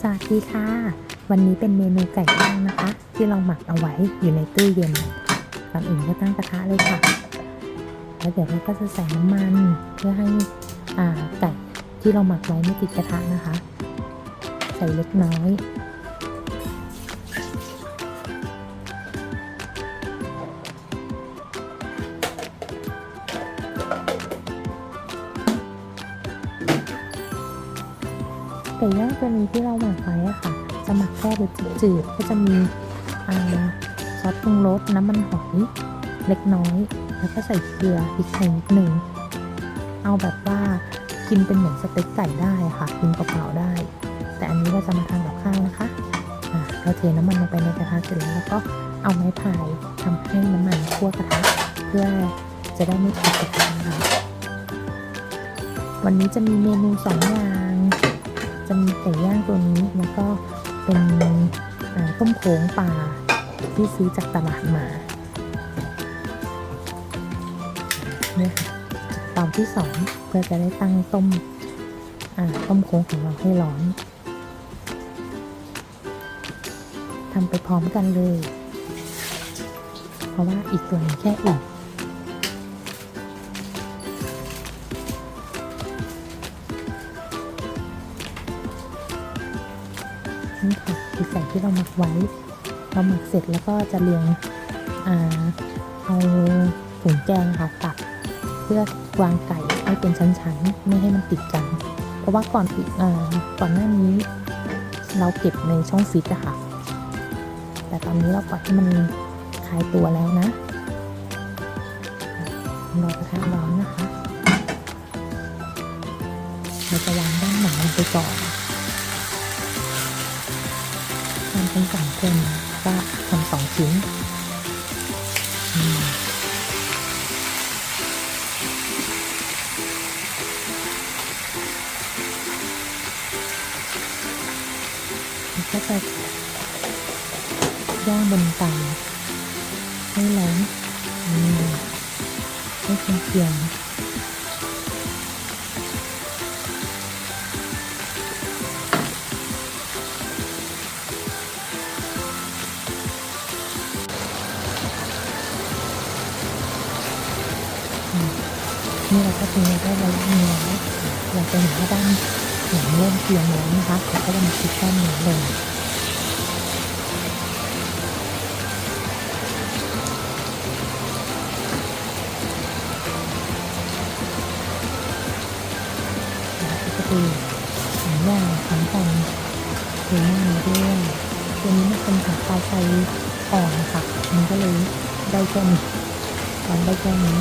สวัสดีค่ะ วันนี้เป็นเมนูไก่ย่างนะคะ ที่เราหมักเอาไว้อยู่ในตู้เย็นก่อนอื่นก็ตั้งกระทะเลยค่ะ แล้วเดี๋ยวเราก็จะใส่น้ำมัน เพื่อให้อ่าไก่ที่เราหมักไว้ไม่ติดกระทะนะคะ ใส่เล็กน้อย ย่างตัวนี้ที่เราหมักไว้อะค่ะ จะหมักแค่รสจืดๆก็จะมีซอสปรุงรสน้ำมันหอยเล็กน้อย แล้วก็ใส่เกลือพริกไทยนิดนึงเอาแบบว่ากินเป็นเหมือนสเต็กไก่ได้ค่ะ กินเปล่าๆได้ แต่อันนี้เราจะมาทำกับข้าวนะคะเราเทน้ำมันลงไปในกระทะเสร็จแล้วแล้วก็เอาไม้พายทำให้น้ำมันทั่วกระทะเพื่อจะได้ไม่ติดกระทะนะคะวันนี้จะมีเมนูสองอย่าง จะมีไก่ย่างตัวนี้แล้วก็เป็นต้มโค้งปลาที่ซื้อจากตลาดมาเนี่ยค่ะเตาที่สองเพื่อจะได้ตั้งต้มต้มโค้งของเราให้ร้อนทำไปพร้อมกันเลย เพราะว่าอีกตัวหนึงแค่อุ่น นี่ค่ะคือไก่ที่เราหมักไว้ เราหมักเสร็จแล้วก็จะเรียงอเอาถุงแกงค่ะตัด เพื่อวางไก่ให้เป็นชั้นๆ ไม่ให้มันติดกัน เพราะว่าก่อนอีกอ่าก่อนหน้านี้เราเก็บในช่องฟิตอะค่ะ แต่ตอนนี้เราปล่อยให้มันคลายตัวแล้วนะรอกระทะร้อนนะคะ เราจะวางด้านหนังลงไปก่อน ทำเป็นสองคนก็ทำสองชิ้นก็จะย่างบนเตาให้ร้อนอืมให้เคียงๆ นี่เราก็ทิ้งได้ระยะหนึงแล้วเราจะเห็นว่าด้านหลังเริ่มเคียงแล้วนะคะเราก็จะมาคลิกด้านนี้งล้วก็จะดูสองย่างพร้อมกันคือหน้านี้ด้วยตัวนี้มันเป็นของปลายไฟอ่อนนะคะมันก็เลยได้แค่นี้ได้แค่นี้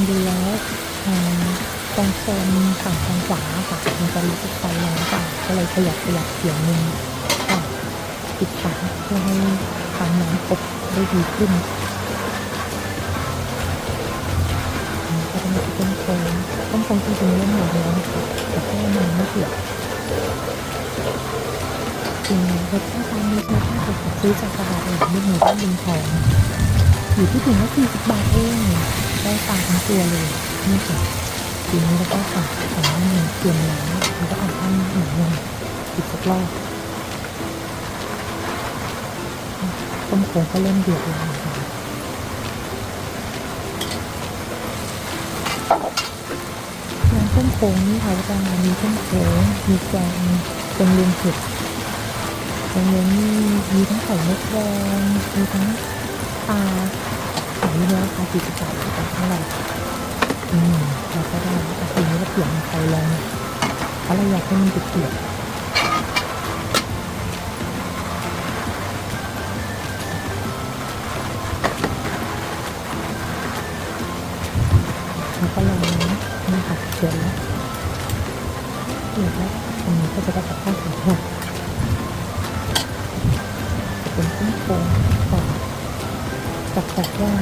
องดูแล้วอ่าตรงโซนฝั่งทางขวาค่ะมันจะรู้สึกไฟแรงกว่าก็เลยขยับขยับเสียงนึงก็ปิดฝาเพื่อให้ความร้อนอบได้ดีขึ้นอันนี้ก็จะมีต้นโค้งต้นโค้งจริงๆเล่นหมดแล้วนะคะแต่แค่มันไม่เกี่ยจริงรสชาติร้านนี้ใช้ผ้าเด็กซื้อจากตลาดหลังที่หมู่บ้นลิงทองอยู่ที่ถุงละสี่สิบบาทเอง ได้ปลาทั้งตัวเลยนี่ค่ะทีนี้เราก็ตักของน้ำมันเตรียมน้ำแล้วก็เอาข้างหนังลงอีกสักรอบต้มโคงก็เริ่มเดือดแล้วนะคะร้านต้มโคงนี่เขาจะมามีต้มโคงมีแกงเป็นเลียงเผ็ดแกงเลียงนี่มีทั้งไข่มดแดงมีทั้งปลา ขายเนื้อค่ะสี่สิบบาทกับเท่าไหร่อืมเราก็ได้แต่ทีนี้เราเปลี่ยนเป็นไฟแรงหน่อยเพราะเราอยากให้มันเดือดๆแล้วก็ลองนะนี่ค่ะเดือดแล้วแล้วก็อันนี้ก็จะได้กับข้าวสองอย่างจะเป็นต้มโค้ง กับ